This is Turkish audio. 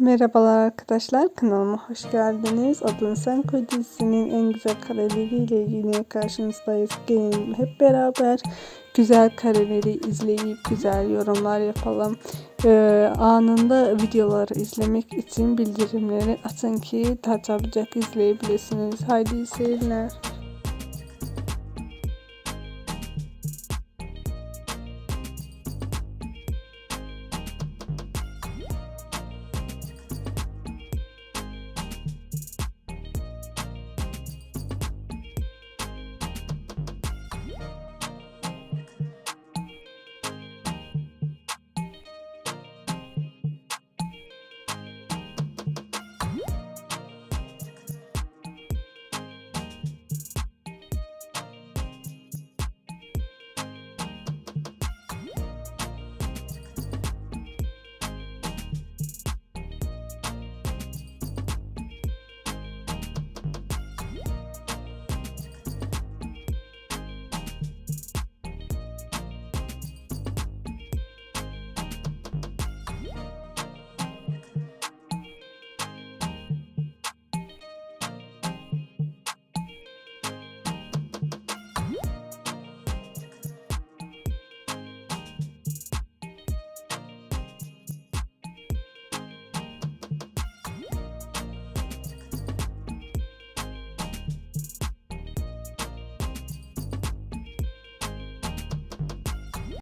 Merhabalar arkadaşlar kanalıma hoş geldiniz. Adın Sen Koy dizisinin en güzel kareleriyle yine karşınızdayız. Gelin hep beraber güzel kareleri izleyip güzel yorumlar yapalım. Ee, anında videoları izlemek için bildirimleri açın ki daha çabucak izleyebilirsiniz. Haydi iyi seyirler.